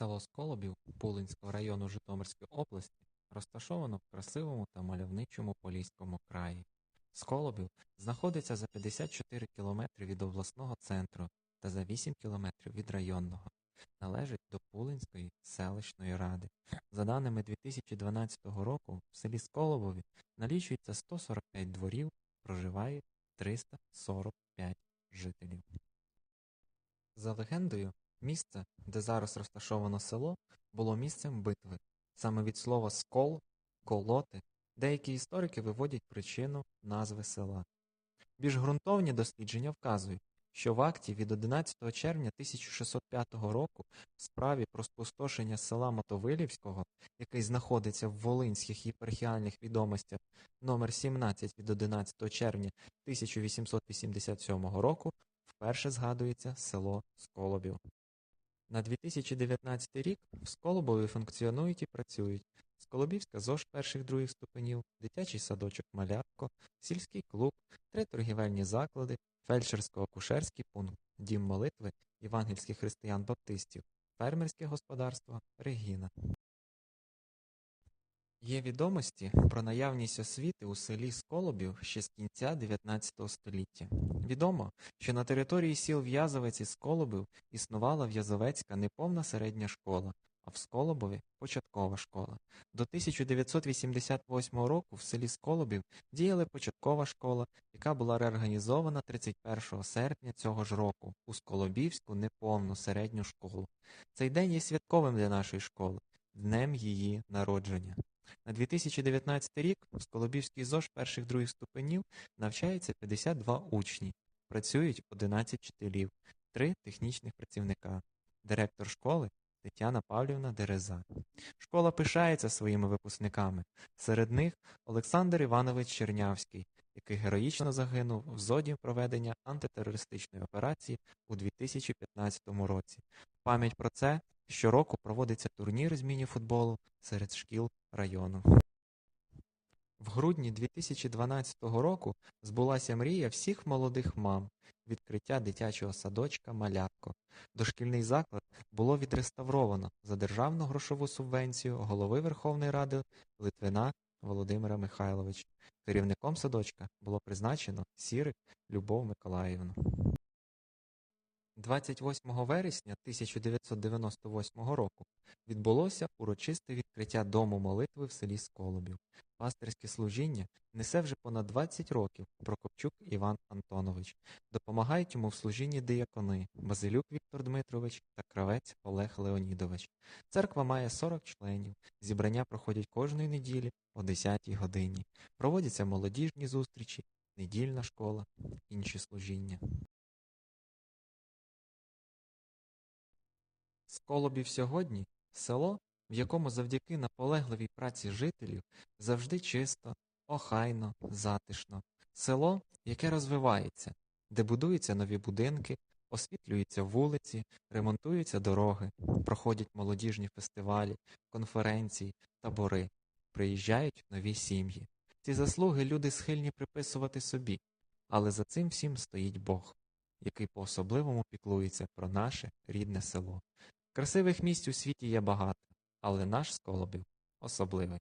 Село Сколобів Пулинського району Житомирської області розташовано в красивому та мальовничому Поліському краї. Сколобів знаходиться за 54 кілометри від обласного центру та за 8 кілометрів від районного. Належить до Пулинської селищної ради. За даними 2012 року, в селі Сколобові налічується 145 дворів, проживає 345 жителів. За легендою, місце, де зараз розташовано село, було місцем битви. Саме від слова скол, колоти, деякі історики виводять причину назви села. Більш ґрунтовні дослідження вказують, що в акті від 11 червня 1605 року в справі про спустошення села Мотовилівського, який знаходиться в Волинських єпархіальних відомостях номер 17 від 11 червня 1887 року, вперше згадується село Сколобів. На 2019 рік в Сколобові функціонують і працюють Сколобівська ЗОЖ перших других ступенів, дитячий садочок Малятко, сільський клуб, три торгівельні заклади, фельдшерсько-акушерський пункт, дім молитви євангельських християн-баптистів, фермерське господарство Регіна. Є відомості про наявність освіти у селі Сколобів ще з кінця 19 століття. Відомо, що на території сіл В'язовець і Сколобів існувала В'язовецька неповна середня школа, а в Сколобові – початкова школа. До 1988 року в селі Сколобів діяла початкова школа, яка була реорганізована 31 серпня цього ж року у Сколобівську неповну середню школу. Цей день є святковим для нашої школи, днем її народження. На 2019 рік в Сколобівській ЗОЖ перших других ступенів навчається 52 учні, працюють 11 вчителів, 3 технічних працівника, директор школи Тетяна Павлівна Дереза. Школа пишається своїми випускниками. Серед них Олександр Іванович Чернявський, який героїчно загинув в зоні проведення антитерористичної операції у 2015 році. Пам'ять про це щороку проводиться турнір з міні-футболу серед шкіл району. В грудні 2012 року збулася мрія всіх молодих мам – відкриття дитячого садочка «Малятко». Дошкільний заклад було відреставровано за державну грошову субвенцію голови Верховної Ради Литвина Володимира Михайловича. Керівником садочка було призначено Сірик Любов Миколаївну. 28 вересня 1998 року відбулося урочисте відкриття Дому молитви в селі Сколобів. Пастирське служіння несе вже понад 20 років Прокопчук Іван Антонович. Допомагають йому в служінні диякони Базилюк Віктор Дмитрович та кравець Олег Леонідович. Церква має 40 членів. Зібрання проходять кожної неділі о 10 годині. Проводяться молодіжні зустрічі, недільна школа, інші служіння. Сколобів сьогодні – село, в якому завдяки наполегливій праці жителів завжди чисто, охайно, затишно. Село, яке розвивається, де будуються нові будинки, освітлюються вулиці, ремонтуються дороги, проходять молодіжні фестивалі, конференції, табори, приїжджають нові сім'ї. Ці заслуги люди схильні приписувати собі, але за цим всім стоїть Бог, який по-особливому піклується про наше рідне село. Красивих місць у світі є багато, але наш Сколобів особливий.